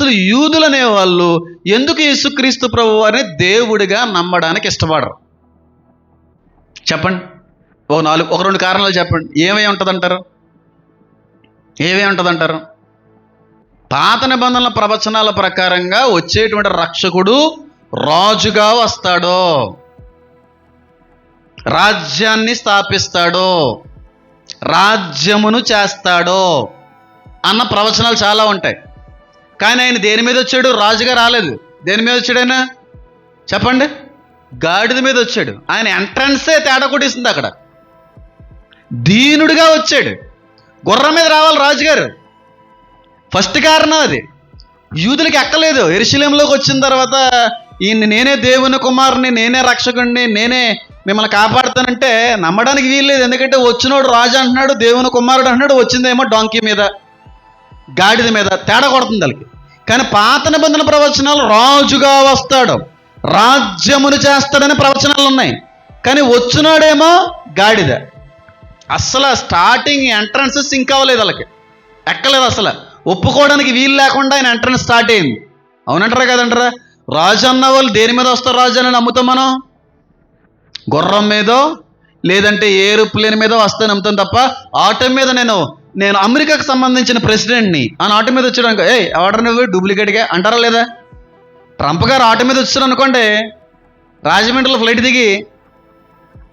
అసలు యూదులనే వాళ్ళు ఎందుకు యేసుక్రీస్తు ప్రభు వారిని దేవుడిగా నమ్మడానికి ఇష్టపడరు? చెప్పండి. ఓ నాలుగు ఒక రెండు కారణాలు చెప్పండి. ఏమై ఉంటుందంటారు? ఏమై ఉంటుందంటారు? పాత నిబంధనల ప్రవచనాల ప్రకారంగా వచ్చేటువంటి రక్షకుడు రాజుగా వస్తాడు. రాజ్యాన్ని స్థాపిస్తాడు. రాజ్యమును చేస్తాడు. అన్న ప్రవచనాలు చాలా ఉంటాయి. కానీ ఆయన దేని మీద వచ్చాడు? రాజుగా రాలేదు. దేని మీద వచ్చాడు ఆయన? చెప్పండి. గాడిద మీద వచ్చాడు. ఆయన ఎంట్రన్సే తేడా కొట్టేసింది అక్కడ. దీనుడిగా వచ్చాడు. గుర్రం మీద రావాలి రాజుగారు. ఫస్ట్ కారణం అది. యూదులకి ఎక్కలేదు. ఎరుశలేంలోకి వచ్చిన తర్వాత ఈయన నేనే దేవుని కుమారుని నేనే రక్షకుడిని నేనే మిమ్మల్ని కాపాడుతానంటే నమ్మడానికి వీల్లేదు. ఎందుకంటే వచ్చినోడు రాజు అంటున్నాడు దేవుని కుమారుడు అంటున్నాడు వచ్చిందేమో డాంకీ మీద. గాడిద మీద తేడా కొడుతుంది వాళ్ళకి. కానీ పాత నిబంధన ప్రవచనాలు రాజుగా వస్తాడు. రాజ్యమును చేస్తాడని ప్రవచనాలు ఉన్నాయి. కానీ వచ్చినాడేమో గాడిద. అస్సలు స్టార్టింగ్ ఎంట్రన్స్ సింక్ అవ్వలేదు వాళ్ళకి. ఎక్కలేదు అసలు ఒప్పుకోవడానికి వీలు లేకుండా ఆయన ఎంట్రన్స్ స్టార్ట్ అయింది. అవునంటారా కదంటారా? రాజు అన్న వాళ్ళు దేని మీద వస్తారు రాజు అని నమ్ముతాం మనం? గుర్రం మీదో లేదంటే ఏరోప్లేన్ మీద వస్తే నమ్ముతాం తప్ప ఆటో మీద నేను నేను అమెరికాకు సంబంధించిన ప్రెసిడెంట్ని అని ఆటో మీద వచ్చాడు ఏ ఆర్డర్ నువ్వు? డూప్లికేట్గా? అంటారా లేదా? ట్రంప్ గారు ఆటో మీద వచ్చారు అనుకోండి రాజమండ్రిలో ఫ్లైట్ దిగి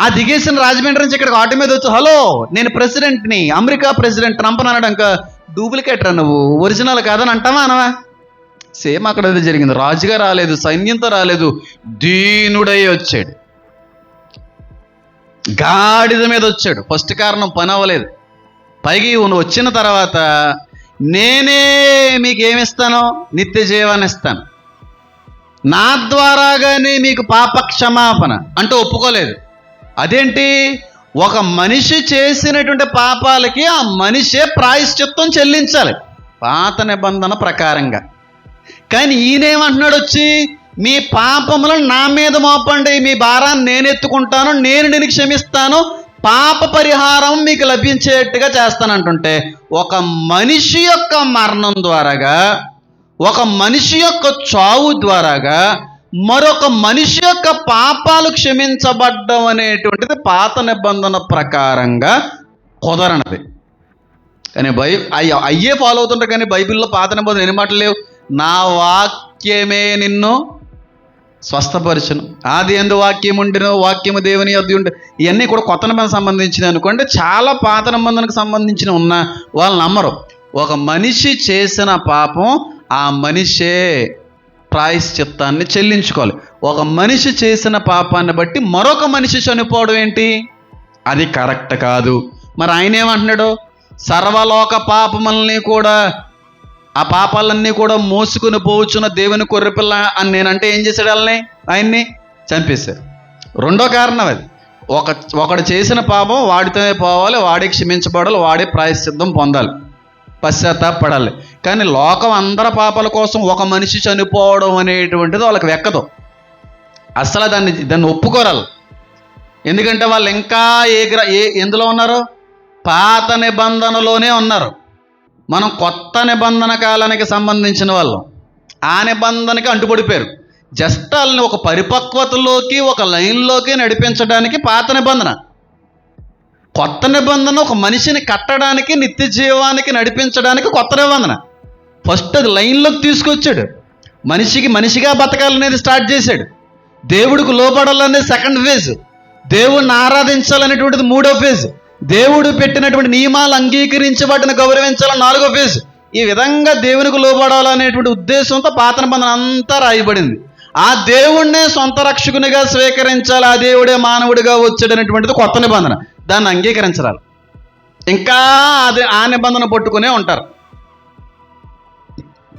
ఆ దిగేసిన రాజమండ్రి నుంచి ఇక్కడికి ఆటో మీద వచ్చి హలో నేను ప్రెసిడెంట్ని అమెరికా ప్రెసిడెంట్ ట్రంప్ అని అనడం డూప్లికేట్ రా నువ్వు? ఒరిజినల్ కాదని అంటావా అనవా? సేమ్ అక్కడ అదే జరిగింది. రాజుగా రాలేదు సైన్యంతో రాలేదు దీనుడై వచ్చాడు. గాడిద మీద వచ్చాడు. ఫస్ట్ కారణం పని అవ్వలేదు. పైకి వచ్చిన తర్వాత నేనే మీకు నిత్య జీవాన్ని ఇస్తాను. నా ద్వారాగానే మీకు పాప క్షమాపణ అంటూ ఒప్పుకోలేదు. అదేంటి? ఒక మనిషి చేసినటువంటి పాపాలకి ఆ మనిషే ప్రాయశ్చిత్తం చెల్లించాలి. పాత నిబంధన ప్రకారంగా. కానీ ఈయనేమంటున్నాడు వచ్చి మీ పాపములను నా మీద మోపండి మీ భారాన్ని నేను ఎత్తుకుంటాను నేను నేను క్షమిస్తాను పాప పరిహారం మీకు లభించేట్టుగా చేస్తానంటుంటే ఒక మనిషి యొక్క మరణం ద్వారాగా ఒక మనిషి యొక్క చావు ద్వారాగా మరొక మనిషి యొక్క పాపాలు క్షమించబడ్డం అనేటువంటిది పాత నిబంధన ప్రకారంగా కుదరనది. కానీ బై అయ్యో అయ్యే ఫాలో అవుతుంటారు కానీ బైబిల్లో పాత నిబంధన ఎన్ని మాటలు లేవు? నా వాక్యమే నిన్ను స్వస్థపరచను. ఆది ఎందు వాక్యం ఉండిన వాక్యము దేవుని అది ఉండే. ఇవన్నీ కూడా కొత్త నిబంధన సంబంధించిన అనుకోండి చాలా పాత నిబంధనకు సంబంధించిన ఉన్న వాళ్ళు నమ్మరు. ఒక మనిషి చేసిన పాపం ఆ మనిషే ప్రాయశ్చిత్తాన్ని చెల్లించుకోవాలి. ఒక మనిషి చేసిన పాపాన్ని బట్టి మరొక మనిషి చనిపోవడం ఏంటి? అది కరెక్ట్ కాదు. మరి ఆయన ఏమంటున్నాడు? సర్వలోక పాపముల్ని కూడా ఆ పాపాలన్నీ కూడా మోసుకుని పోవచ్చున్న దేవుని కొర్రెపిల్ల అని నేనంటే ఏం చేశాడు వాళ్ళని? ఆయన్ని చంపేశారు రెండో కారణం అది. ఒక ఒకడు చేసిన పాపం వాడితోనే పోవాలి వాడే క్షమించబడాలి వాడే ప్రాయశ్చిత్తం పొందాలి. పశ్చాత్తాపడాలి. కానీ లోకం అందరి పాపాల కోసం ఒక మనిషి చనిపోవడం అనేటువంటిది వాళ్ళకి వెక్కదు. అసలు దాన్ని దాన్ని ఒప్పుకోరాలి. ఎందుకంటే వాళ్ళు ఇంకా ఏ గ్ర ఏ ఎందులో ఉన్నారు? పాత నిబంధనలోనే ఉన్నారు. మనం కొత్త నిబంధన కాలానికి సంబంధించిన వాళ్ళం. ఆ నిబంధనకి అంటుపడిపోయారు. జస్ట్ వాళ్ళని ఒక పరిపక్వతలోకి ఒక లైన్లోకి నడిపించడానికి పాత నిబంధన. కొత్త నిబంధన ఒక మనిషిని కట్టడానికి నిత్య జీవానికి నడిపించడానికి కొత్త నిబంధన. ఫస్ట్ అది లైన్లోకి తీసుకొచ్చాడు. మనిషికి మనిషిగా బతకాలనేది స్టార్ట్ చేశాడు. దేవుడికి లోపడాలనేది సెకండ్ ఫేజ్. దేవుణ్ణి ఆరాధించాలనేటువంటిది మూడో ఫేజ్. దేవుడు పెట్టినటువంటి నియమాలు అంగీకరించి వాటిని గౌరవించాలని నాలుగో ఫేజ్. ఈ విధంగా దేవునికి లోపడాలనేటువంటి ఉద్దేశంతో పాత నిబంధన అంతా రాయబడింది. ఆ దేవుణ్ణే సొంత రక్షకునిగా స్వీకరించాలి ఆ దేవుడే మానవుడిగా వచ్చాడనేటువంటిది కొత్త నిబంధన. దాన్ని అంగీకరించాలి ఇంకా అది ఆ నిబంధన పట్టుకునే ఉంటారు.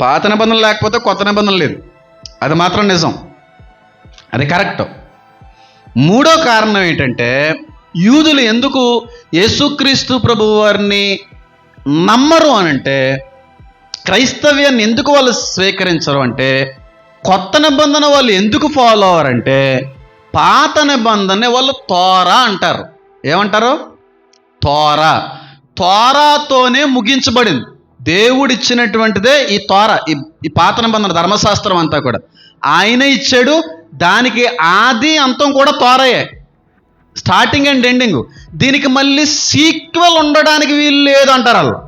పాత నిబంధన లేకపోతే కొత్త నిబంధన లేదు. అది మాత్రం నిజం. అది కరెక్ట్. మూడో కారణం ఏంటంటే యూదులు ఎందుకు యేసుక్రీస్తు ప్రభు వారిని నమ్మరు అని అంటే క్రైస్తవ్యాన్ని ఎందుకు వాళ్ళు స్వీకరించరు అంటే కొత్త నిబంధన వాళ్ళు ఎందుకు ఫాలో అవ్వరంటే పాత నిబంధన వాళ్ళు తోరా అంటారు. ఏమంటారు? తోరా. తోరాతోనే ముగించబడింది. దేవుడిచ్చినటువంటిదే ఈ తోర ఈ ఈ పాత నిబంధన ధర్మశాస్త్రం అంతా కూడా. ఆయన ఇచ్చాడు దానికి ఆది అంతం కూడా తోరయే. Starting and ending. దీనికి మళ్ళీ సీక్వెల్ ఉండడానికి వీలు లేదు అంటారు వాళ్ళు.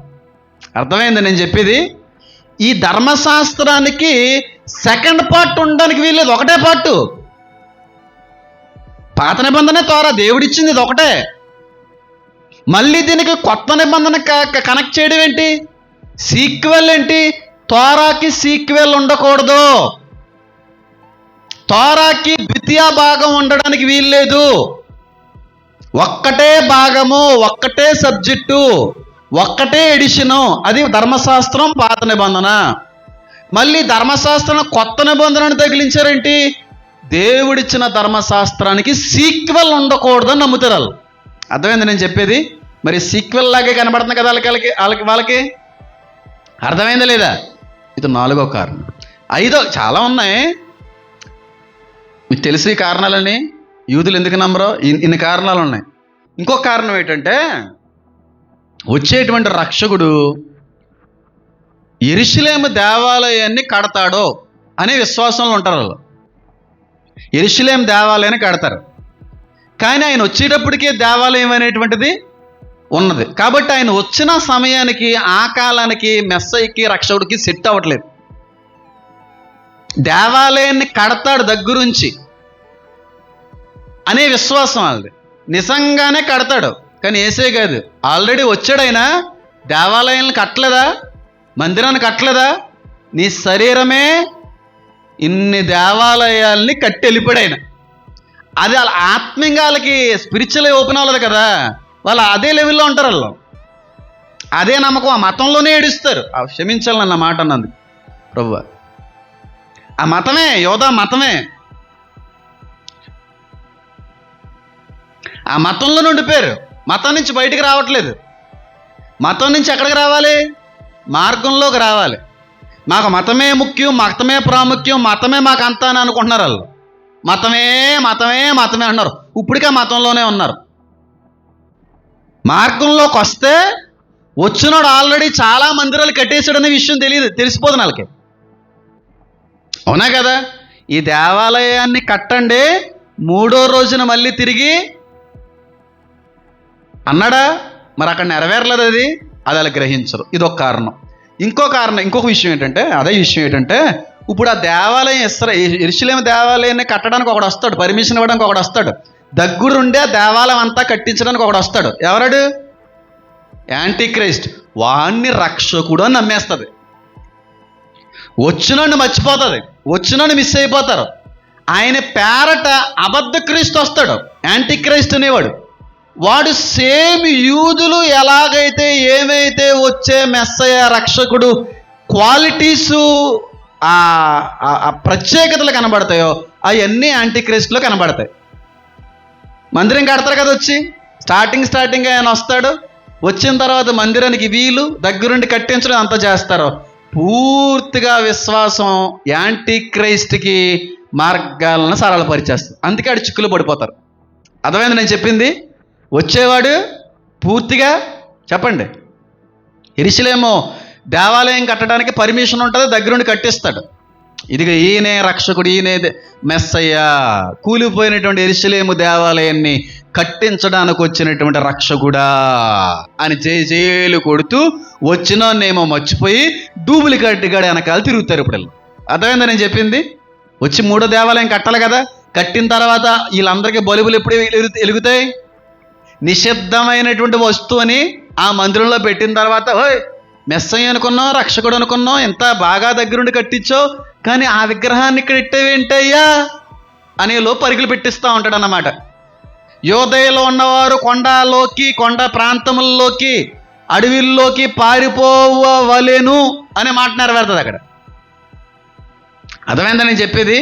అర్థమైంది నేను చెప్పేది? ఈ ధర్మశాస్త్రానికి సెకండ్ పార్ట్ ఉండడానికి వీలు లేదు. ఒకటే పార్ట్. పాత నిబంధనే తోరా దేవుడిచ్చింది ఇది ఒకటే. మళ్ళీ దీనికి కొత్త నిబంధన క- కనెక్ట్ చేయడం ఏంటి? సీక్వెల్ ఏంటి? తోరాకి సీక్వెల్ ఉండకూడదు. తోరాకి ద్వితీయ భాగం ఉండడానికి వీల్లేదు ఒక్కటే భాగము ఒక్కటే సబ్జెక్టు ఒక్కటే ఎడిషను. అది ధర్మశాస్త్రం పాత నిబంధన. మళ్ళీ ధర్మశాస్త్రం కొత్త నిబంధనను తగిలించారేంటి? దేవుడిచ్చిన ధర్మశాస్త్రానికి సీక్వెల్ ఉండకూడదని నమ్ముతారు వాళ్ళు. అర్థమైంది నేను చెప్పేది? మరి సీక్వెల్ లాగే కనబడుతుంది కదా వాళ్ళకి వాళ్ళకి వాళ్ళకి అర్థమైందా లేదా? ఇది నాలుగో కారణం. ఐదో చాలా ఉన్నాయి. మీకు తెలిసి ఈ కారణాలని యూదులు ఎందుకు నమ్మరో? ఇన్ని కారణాలు ఉన్నాయి. ఇంకో కారణం ఏంటంటే వచ్చేటువంటి రక్షకుడు ఎరిశిలేమ దేవాలయాన్ని కడతాడో అనే విశ్వాసంలో ఉంటారు వాళ్ళు. ఎరిశిలేం దేవాలయాన్ని కడతారు. కానీ ఆయన వచ్చేటప్పటికే దేవాలయం అనేటువంటిది ఉన్నది. కాబట్టి ఆయన వచ్చిన సమయానికి ఆ కాలానికి మెస్సైకి రక్షకుడికి సెట్ అవ్వట్లేదు. దేవాలయాన్ని కడతాడు దగ్గరుంచి. అనే విశ్వాసం వాళ్ళది. నిజంగానే కడతాడు. కానీ ఏసే కాదు. ఆల్రెడీ వచ్చాడైనా దేవాలయాలను కట్టలేదా? మందిరాన్ని కట్టలేదా? నీ శరీరమే ఇన్ని దేవాలయాల్ని కట్టి వెళ్ళిపోయాడు అది వాళ్ళ ఆత్మీయంగా వాళ్ళకి స్పిరిచువల్ ఓపెన్ అవ్వలేదు కదా. వాళ్ళు అదే లెవెల్లో ఉంటారు వాళ్ళు. అదే నమ్మకం. ఆ మతంలోనే ఏడుస్తారు. క్షమించాలన్న మాట అన్నది. ప్రభు. ఆ మతమే యోధా మతమే. ఆ మతంలో ఉండిపోయారు మతం నుంచి బయటికి రావట్లేదు. మతం నుంచి ఎక్కడికి రావాలి? మార్గంలోకి రావాలి. మాకు మతమే ముఖ్యం మతమే ప్రాముఖ్యం మతమే మాకు అంతా అని అనుకుంటున్నారు వాళ్ళు. మతమే మతమే మతమే అన్నారు ఇప్పటికే మతంలోనే ఉన్నారు. మార్గంలోకి వస్తే వచ్చినాడు ఆల్రెడీ చాలా మందిరాలు కట్టేశాడనే విషయం తెలియదు తెలిసిపోదు వాళ్ళకి. అవునా కదా? ఈ దేవాలయాన్ని కట్టండి మూడో రోజున మళ్ళీ తిరిగి అన్నాడా? మరి అక్కడ నెరవేరలేదు అది. అది అలా గ్రహించరు. ఇది ఒక కారణం. ఇంకో కారణం ఇంకొక విషయం ఏంటంటే అదే విషయం ఏంటంటే ఇప్పుడు ఆ దేవాలయం ఇస్ర ఇరుషులేమ దేవాలయాన్ని కట్టడానికి ఒకడు వస్తాడు. పర్మిషన్ ఇవ్వడానికి ఒకడు వస్తాడు. దగ్గరుండే ఆ దేవాలయం అంతా కట్టించడానికి ఒకడు వస్తాడు. ఎవరాడు? యాంటీ క్రైస్ట్ వాణ్ణి రక్షకుడు అని నమ్మేస్తుంది. వచ్చినోడిని మర్చిపోతుంది. వచ్చినోడిని మిస్ అయిపోతారు. ఆయన పేరట అబద్ధ క్రీస్తు వస్తాడు. యాంటీ క్రైస్ట్ అనేవాడు. వాడు సేమ్ యూదులు ఎలాగైతే ఏమైతే వచ్చే మెస్సయ రక్షకుడు క్వాలిటీసు ఆ ప్రత్యేకతలు కనబడతాయో అవన్నీ యాంటీక్రిస్ట్లో కనబడతాయి. మందిరం కడతారు కదా వచ్చి? స్టార్టింగ్ స్టార్టింగ్ ఆయన వస్తాడు. వచ్చిన తర్వాత మందిరానికి వీలు దగ్గరుండి కట్టించడం అంతా చేస్తారు. పూర్తిగా విశ్వాసం యాంటీ క్రైస్ట్కి మార్గాలను సరళపరిచేస్తారు అందుకే అడు చిక్కులు పడిపోతారు. అర్థమైంది నేను చెప్పింది? వచ్చేవాడు పూర్తిగా చెప్పండి. ఇరిసిలేమో దేవాలయం కట్టడానికి పర్మిషన్ ఉంటుంది దగ్గరుండి కట్టిస్తాడు. ఇదిగో ఈయనే రక్షకుడు ఈయనే మెస్సయ్యా. కూలిపోయినటువంటి ఎరిశలేము దేవాలయాన్ని కట్టించడానికి వచ్చినటువంటి రక్షకుడా అని జేజేలు కొడుతూ వచ్చినోన్నేమో మర్చిపోయి డూప్లికేట్ గడి వెనకాల తిరుగుతారు ఇప్పుడు వీళ్ళు. అర్థమైందా నేను చెప్పింది? వచ్చి మూడో దేవాలయం కట్టాలి కదా. కట్టిన తర్వాత వీళ్ళందరికీ బలుబులు ఎప్పుడు ఎలుగుతాయి? నిశ్శబ్దమైనటువంటి నిషిద్ధమైనటువంటి వస్తువుని ఆ మందిరంలో పెట్టిన తర్వాత ఓయ్ మెస్సయ్య అనుకున్నావు రక్షకుడు అనుకున్నావు ఎంత బాగా దగ్గరుండి కట్టించావు కానీ ఆ విగ్రహాన్ని ఇక్కడ ఇట్టేవేంటయ్యా? అనేలో పరుగులు పెట్టిస్తూ ఉంటాడు అన్నమాట యోదయలో ఉన్నవారు కొండలోకి కొండ ప్రాంతముల్లోకి అడవిల్లోకి పారిపోవలేను అనే మాట నెరవేరుతుంది అక్కడ అర్థమైందని నేను చెప్పేది?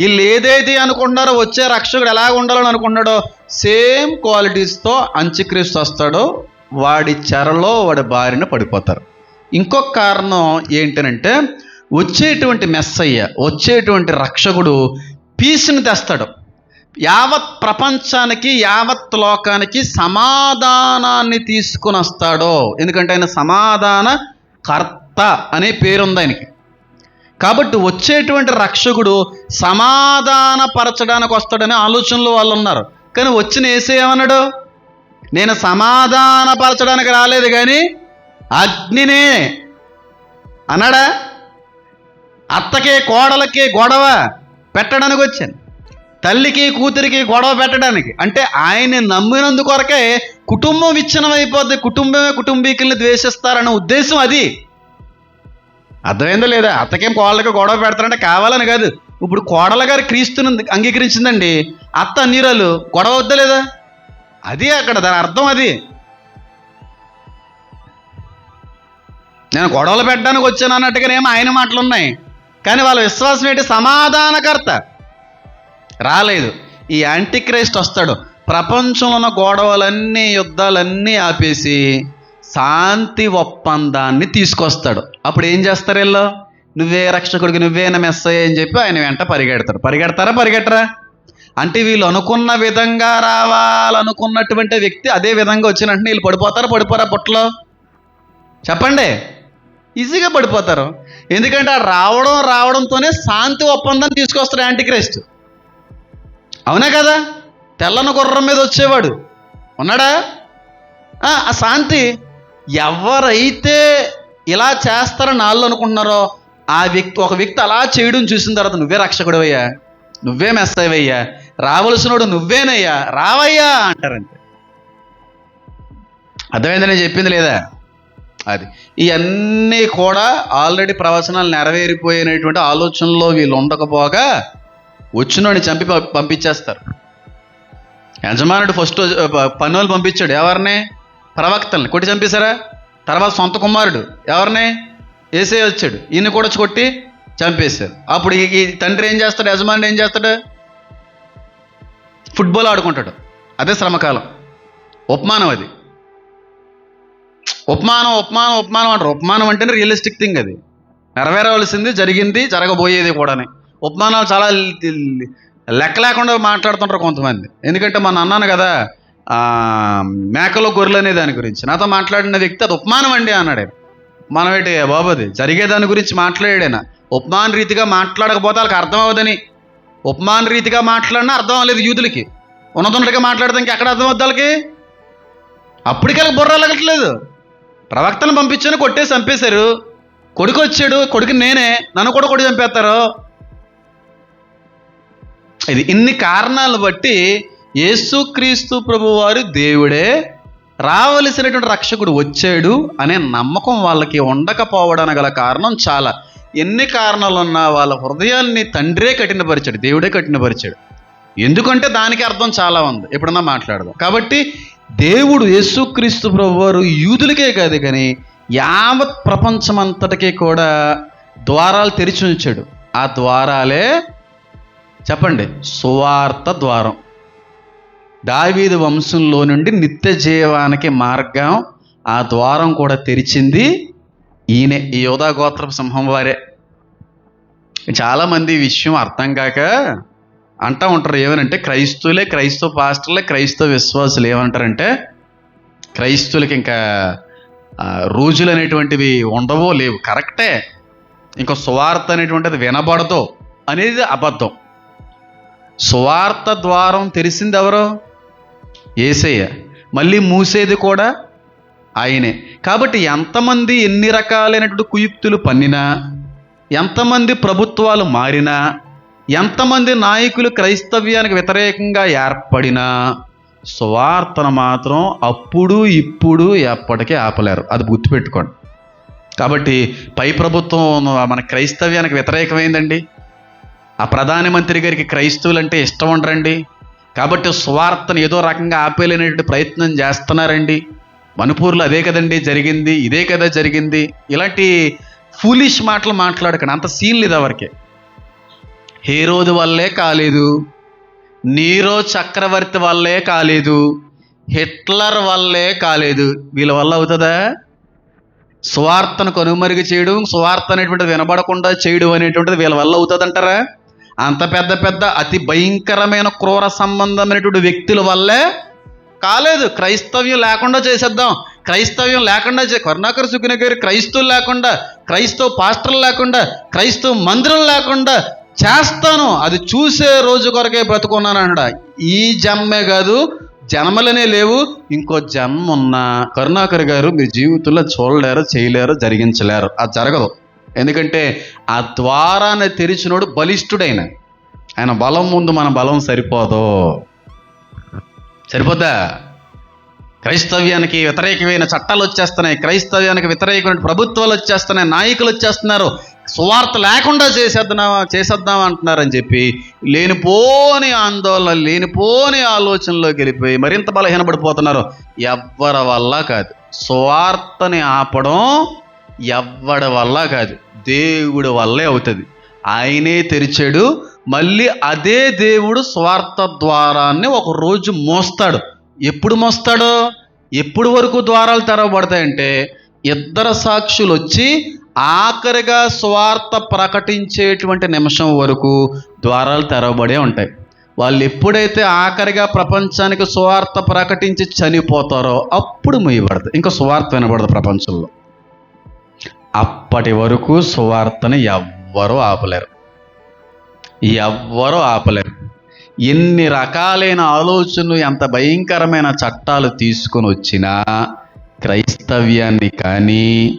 వీళ్ళు ఏదైతే అనుకుంటున్నారో వచ్చే రక్షకుడు ఎలా ఉండాలని అనుకున్నాడో సేమ్ క్వాలిటీస్తో అంత్యక్రీస్తు వస్తాడో వాడి చెరలో వాడి బారిన పడిపోతారు. ఇంకొక కారణం ఏంటనంటే వచ్చేటువంటి మెస్సయ్య వచ్చేటువంటి రక్షకుడు పీస్ని తెస్తాడు. యావత్ ప్రపంచానికి యావత్ లోకానికి సమాధానాన్ని తీసుకుని వస్తాడో. ఎందుకంటే ఆయన సమాధాన కర్త అనే పేరుంది ఆయనకి. కాబట్టి వచ్చేటువంటి రక్షకుడు సమాధానపరచడానికి వస్తాడనే ఆలోచనలో వాళ్ళు ఉన్నారు. కానీ వచ్చిన ఏసే ఏమన్నాడు? నేను సమాధానపరచడానికి రాలేదు కానీ అగ్నినే అన్నాడా? అత్తకి కోడలకి గొడవ పెట్టడానికి వచ్చాను. తల్లికి కూతురికి గొడవ పెట్టడానికి. అంటే ఆయన్ని నమ్మినందు కొరకే కుటుంబం విచ్ఛిన్నమైపోద్ది. కుటుంబమే కుటుంబీకుల్ని ద్వేషిస్తారన్న ఉద్దేశం అది. అర్థమైందో లేదా? అత్తకేం కోళ్ళకి గొడవ పెడతారంటే కావాలని కాదు. ఇప్పుడు కోడల గారు క్రీస్తుని అంగీకరించిందండి. అత్త అన్నీరాలు గొడవ వద్దా లేదా? అది అక్కడ దాని అర్థం అది. నేను గొడవలు పెట్టడానికి వచ్చాను అన్నట్టుగానేమో ఆయన మాటలు ఉన్నాయి కానీ వాళ్ళ విశ్వాసం ఏంటి? సమాధానకర్త. రాలేదు. ఈ యాంటీక్రైస్ట్ వస్తాడు. ప్రపంచంలో ఉన్న గొడవలన్నీ యుద్ధాలన్నీ ఆపేసి శాంతి ఒప్పందాన్ని తీసుకొస్తాడు. అప్పుడు ఏం చేస్తారు వీళ్ళు? నువ్వే రక్షకుడికి నువ్వే నా మెస్సయ్య అని చెప్పి ఆయన వెంట పరిగెడతారు పరిగెడతారా? పరిగెట్టరా? అంటే వీళ్ళు అనుకున్న విధంగా రావాలనుకున్నటువంటి వ్యక్తి అదే విధంగా వచ్చినట్టు వీళ్ళు పడిపోతారా? పడిపోరా పుట్టలో? చెప్పండి. ఈజీగా పడిపోతారు. ఎందుకంటే ఆ రావడం రావడంతోనే శాంతి ఒప్పందాన్ని తీసుకొస్తాడు యాంటీక్రైస్ట్. అవునా కదా? తెల్లని గుర్రం మీద వచ్చేవాడు. ఉన్నాడా? ఆ శాంతి ఎవరైతే ఇలా చేస్తారని వాళ్ళు అనుకుంటున్నారో ఆ వ్యక్తి ఒక వ్యక్తి అలా చేయడం చూసిన తర్వాత నువ్వే రక్షకుడవయ్యా. నువ్వే మెస్సవయ్యా రావలసినోడు నువ్వేనయ్యా. రావయ్యా అంటారంతే. అర్థమైందని చెప్పింది లేదా? అది. ఇవన్నీ కూడా ఆల్రెడీ ప్రవచనాలు నెరవేరిపోయినటువంటి ఆలోచనలో వీళ్ళు ఉండకపోగా వచ్చినోడిని చంపి పంపించేస్తారు. యజమానుడు ఫస్ట్ పనులు పంపించాడు. ఎవరిని? ప్రవక్తల్ని కొట్టి చంపేశారా? తర్వాత సొంత కుమారుడు ఎవరిని? ఏసే వచ్చాడు. ఈయన కూడా కొట్టి చంపేశారు. అప్పుడు ఈ- తండ్రి ఏం చేస్తాడు? యజమానుడు ఏం చేస్తాడు? ఫుట్బాల్ ఆడుకుంటాడు. అదే శ్రమకాలం. ఉపమానం అది. ఉపమానం ఉపమానం ఉపమానం అంటారు. ఉపమానం అంటేనే రియలిస్టిక్ థింగ్ అది. నెరవేరవలసింది జరిగింది జరగబోయేది కూడాని. ఉపమానాలు చాలా లెక్క లేకుండా మాట్లాడుతుంటారు కొంతమంది. ఎందుకంటే మన అన్నాను కదా మేకలో గొర్రెలు అనే దాని గురించి. నాతో మాట్లాడిన వ్యక్తి అది ఉపమానం అండి అన్నాడు ఆయన. మనం ఏంటి బాబు అది? జరిగే దాని గురించి మాట్లాడాడైనా ఉపమాన రీతిగా మాట్లాడకపోతే వాళ్ళకి అర్థం అవ్వదని. ఉపమాన రీతిగా మాట్లాడినా అర్థం అవ్వలేదు యూదులకి. ఉన్నతున్నట్టుగా మాట్లాడితే ఇంకెక్కడ అర్థం అవుద్ది వాళ్ళకి? అప్పటికి వాళ్ళకి బుర్ర ప్రవక్తను పంపించాను కొట్టేసి చంపేశారు. కొడుకు వచ్చాడు కొడుకు నేనే నన్ను కూడా కొడుకు చంపేస్తారు. ఇది ఇన్ని కారణాలు బట్టి యేసుక్రీస్తు ప్రభువారు దేవుడే రావలసినటువంటి రక్షకుడు వచ్చాడు అనే నమ్మకం వాళ్ళకి ఉండకపోవడానికి గల కారణం చాలా. ఎన్ని కారణాలున్నా వాళ్ళ హృదయాన్ని తండ్రే కఠినపరిచాడు దేవుడే కఠినపరిచాడు. ఎందుకంటే దానికి అర్థం చాలా ఉంది. ఎప్పుడన్నా మాట్లాడదాం. కాబట్టి దేవుడు యేసుక్రీస్తు ప్రభువారు యూదులకే కాదు కానీ యావత్ ప్రపంచమంతటికీ కూడా ద్వారాలు తెరిచి ఉంచాడు. ఆ ద్వారాలే చెప్పండి సువార్త ద్వారం. దావీదు వంశంలో నుండి నిత్య జీవానికి మార్గం ఆ ద్వారం కూడా తెరిచింది. ఈయనే ఈ యోధా గోత్రపు సింహం వారే. చాలామంది ఈ విషయం అర్థం కాక అంటూ ఉంటారు. ఏమనంటే క్రైస్తవులే క్రైస్తవ పాస్టర్లే క్రైస్తవ విశ్వాసులు. ఏమంటారంటే క్రైస్తవులకి ఇంకా రోజులు అనేటువంటివి ఉండవో లేవు. కరెక్టే. ఇంకా సువార్త అనేటువంటిది వినబడదు అనేది అబద్ధం. సువార్త ద్వారం తెలిసింది ఎవరు? ఏసయ్య. మళ్ళీ మూసేది కూడా ఆయనే. కాబట్టి ఎంతమంది ఎన్ని రకాలైనటువంటి కుయుక్తులు పన్నినా ఎంతమంది ప్రభుత్వాలు మారినా ఎంతమంది నాయకులు క్రైస్తవ్యానికి వ్యతిరేకంగా ఏర్పడినా సువార్తను మాత్రం అప్పుడు ఇప్పుడు ఎప్పటికీ ఆపలేరు. అది గుర్తుపెట్టుకోండి. కాబట్టి పై ప్రభుత్వం మన క్రైస్తవ్యానికి వ్యతిరేకమైందండి. ఆ ప్రధానమంత్రి గారికి క్రైస్తవులు అంటే ఇష్టం ఉండరండి. కాబట్టి స్వార్థను ఏదో రకంగా ఆపేలేనటువంటి ప్రయత్నం చేస్తున్నారండి. మణిపూర్లో అదే కదండి జరిగింది ఇదే కదా జరిగింది. ఇలాంటి ఫూలిష్ మాటలు మాట్లాడకండి. అంత సీన్ లేదు ఎవరికి హేరోదు వల్లే కాలేదు నీరో చక్రవర్తి వల్లే కాలేదు హిట్లర్ వల్లే కాలేదు. వీళ్ళ వల్ల అవుతుందా? సువార్తను కనుమరుగు చేయడం సువార్త అనేటువంటిది వినబడకుండా చేయడం అనేటువంటిది వీళ్ళ వల్ల అవుతుందంటారా? అంత పెద్ద పెద్ద అతి భయంకరమైన క్రూర సంబంధమైనటువంటి వ్యక్తుల వల్లే కాలేదు. క్రైస్తవ్యం లేకుండా చేసేద్దాం. క్రైస్తవ్యం లేకుండా చే- కరుణాకర్ సుగ్న గారు క్రైస్తవులు లేకుండా క్రైస్తవ పాస్టర్లు లేకుండా క్రైస్తవ మందిరం లేకుండా చేస్తాను. అది చూసే రోజు కొరకే బ్రతుకున్నాను అన్నాడు ఈ జన్మే కాదు జన్మలనే లేవు ఇంకో జన్మ ఉన్న కరుణాకర్ గారు మీ జీవితంలో చూడలేరు చేయలేరు జరిగించలేరు. అది జరగదు. ఎందుకంటే ఆ ద్వారాన్ని తెరిచినోడు బలిష్ఠుడైన. ఆయన బలం ముందు మన బలం సరిపోదు. సరిపోద్దా? క్రైస్తవ్యానికి వ్యతిరేకమైన చట్టాలు వచ్చేస్తున్నాయి. క్రైస్తవ్యానికి వ్యతిరేకమైన ప్రభుత్వాలు వచ్చేస్తున్నాయి. నాయకులు వచ్చేస్తున్నారు. సువార్త లేకుండా చేసేద్దామా చేసేద్దామా అంటున్నారని చెప్పి లేనిపోని ఆందోళన లేనిపోని ఆలోచనలోకి వెళ్ళిపోయి మరింత బలహీనపడిపోతున్నారు. ఎవ్వరి వల్ల కాదు. సువార్తని ఆపడం ఎవ్వడి వల్ల కాదు దేవుడి వల్లే అవుతుంది. ఆయనే తెరిచాడు మళ్ళీ అదే దేవుడు స్వార్థ ద్వారాన్ని ఒక రోజు మోస్తాడు. ఎప్పుడు మోస్తాడు? ఎప్పుడు వరకు ద్వారాలు తెరవబడతాయంటే ఇద్దరు సాక్షులు వచ్చి ఆఖరిగా స్వార్థ ప్రకటించేటువంటి నిమిషం వరకు ద్వారాలు తెరవబడే ఉంటాయి. వాళ్ళు ఎప్పుడైతే ఆఖరిగా ప్రపంచానికి స్వార్థ ప్రకటించి చనిపోతారో అప్పుడు మొయ్యబడతాయి ఇంకా స్వార్థ వినబడదు ప్రపంచంలో. అప్పటి వరకు సువార్తని ఎవ్వరూ ఆపలేరు. ఎవ్వరూ ఆపలేరు. ఎన్ని రకాలైన ఆలోచనలు ఎంత భయంకరమైన చట్టాలు తీసుకొని వచ్చినా క్రైస్తవ్యాన్ని కానీ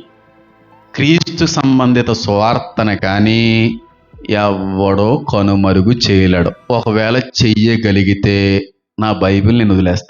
క్రీస్తు సంబంధిత సువార్తను కానీ ఎవడో కనుమరుగు చేయలేడు. ఒకవేళ చెయ్యగలిగితే నా బైబిల్ నేను వదిలేస్తాను.